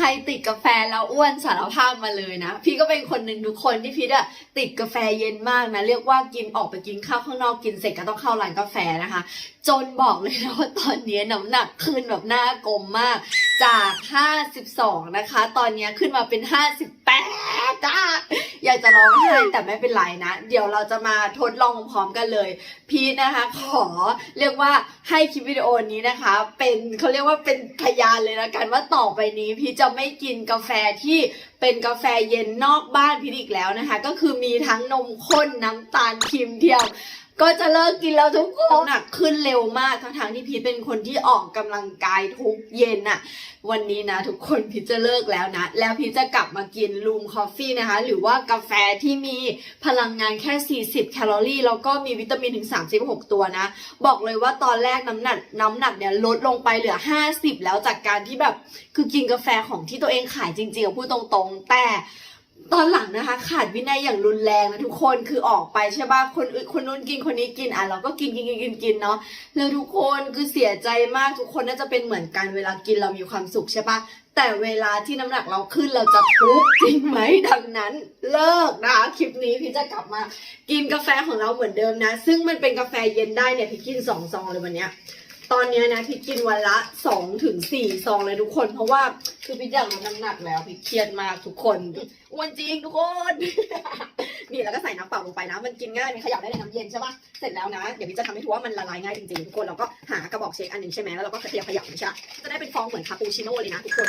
ครติดกาแฟแล้วอ้วนสารภาพมาเลยนะ พี่ก็เป็นคนหนึ่งทุกคนที่พี่อะติดกาแฟเย็นมากนะ เรียกว่ากินออกไปกินข้าวข้างนอกกินเสร็จก็ต้องเข้าร้านกาแฟนะคะ จนบอกเลยนะว่าตอนนี้น้ำหนักขึ้นแบบหน้ากลมมาก จาก 52 นะคะ ตอนนี้ขึ้นมาเป็น 58 จ้าอยากจะร้องไห้แต่ไม่เป็นไรนะ เดี๋ยวเราจะมาทดลองพร้อมกันเลย พีทนะคะ ขอเรียกว่าให้คลิปวิดีโอนี้นะคะ เป็นเขาเรียกว่าเป็นพยานเลยละกันว่าต่อไปนี้ พีทจะไม่กินกาแฟที่เป็นกาแฟเย็นนอกบ้านพีทอีกแล้วนะคะ ก็คือมีทั้งนมข้นน้ำตาลครีมเทียม ก็จะเลิกกินแล้วทุกคนน้ำหนักขึ้นเร็วมากทั้งๆที่พีทเป็นคนที่ออกกำลังกายทุกเย็นน่ะ วันนี้นะ ทุกคนพีทจะเลิกแล้วนะ แล้วพีทจะกลับมากินลูมคอฟฟี่นะคะ หรือว่ากาแฟที่มีพลังงานแค่ 40 แคลอรี่ แล้วก็มีวิตามินถึง 36 ตัวนะ บอกเลยว่าตอนแรกน้ำหนักน้ำหนักเนี่ยลดลงไปเหลือ 50 แล้วจากการที่แบบคือกินกาแฟของที่ตัวเองขายจริงๆพูดตรงๆ แต่ ตอนหลังนะคะ ขาดวินัยอย่างรุนแรงนะทุกคนคือออกไปใช่ป่ะคนอึคนนู้นกินคนนี้กินอะเราก็กินกินกินกินกินเนาะแล้วทุกคนคือเสียใจมากทุกคนน่าจะเป็นเหมือนกันเวลากินเรามีความสุขใช่ป่ะแต่เวลาที่น้ำหนักเราขึ้นเราจะทุกข์จริงไหมดังนั้น เลิกนะคลิปนี้พี่จะกลับมา กินกาแฟของเราเหมือนเดิมนะ ซึ่งมันเป็นกาแฟเย็นได้เนี่ยพี่กินสองซองเลยวันเนี้ย ตอนนี้นะพี่กินวันละสองถึงสี่ซองเลยทุกคน เพราะว่าคือพี่อยากลดน้ำหนักแล้วพี่เครียดมากทุกคนอ้วนจริงทุกคน นี่แล้วก็ใส่น้ำเปล่าลงไปนะ มันกินง่ายมันขยับได้ในน้ำเย็นใช่ปะเสร็จแล้วนะ เดี๋ยวพี่จะทำให้ดูว่ามันละลายง่ายจริงๆทุกคนเราก็หากระบอกเชคอันหนึ่งใช่ไหมแล้วเราก็ขยับขยับใช่ปะจะได้เป็นฟองเหมือนคาปูชิโน่เลยนะทุกคน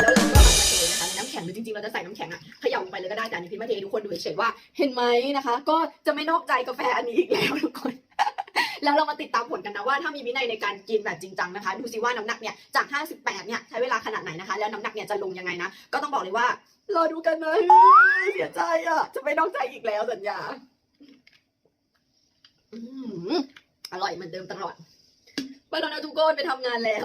แล้วเราก็มาเทนะคะน้ำแข็งหรือจริงๆเราจะใส่น้ำแข็งอะขย่าลงไปเลยก็ได้แต่อันนี้พี่มาเททุกคนดูเฉยๆว่า เห็นไหมนะคะ ก็จะไม่นอกใจกาแฟอันนี้อีกแล้วทุกคน แล้วเรามาติดตามผลกันนะว่าถ้ามีวินัยในการกินแบบจริงจังนะคะ ดูซิว่าน้ำหนักเนี่ยจาก 58 เนี่ยใช้เวลาขนาดไหนนะคะ แล้วน้ำหนักเนี่ยจะลงยังไงนะ ก็ต้องบอกเลยว่ารอดูกันนะเสียใจอะ จะไม่นอกใจอีกแล้วสัญญาอืมอร่อยเหมือนเดิมตลอดไปแล้วนะทุกคนไปทำงานแล้ว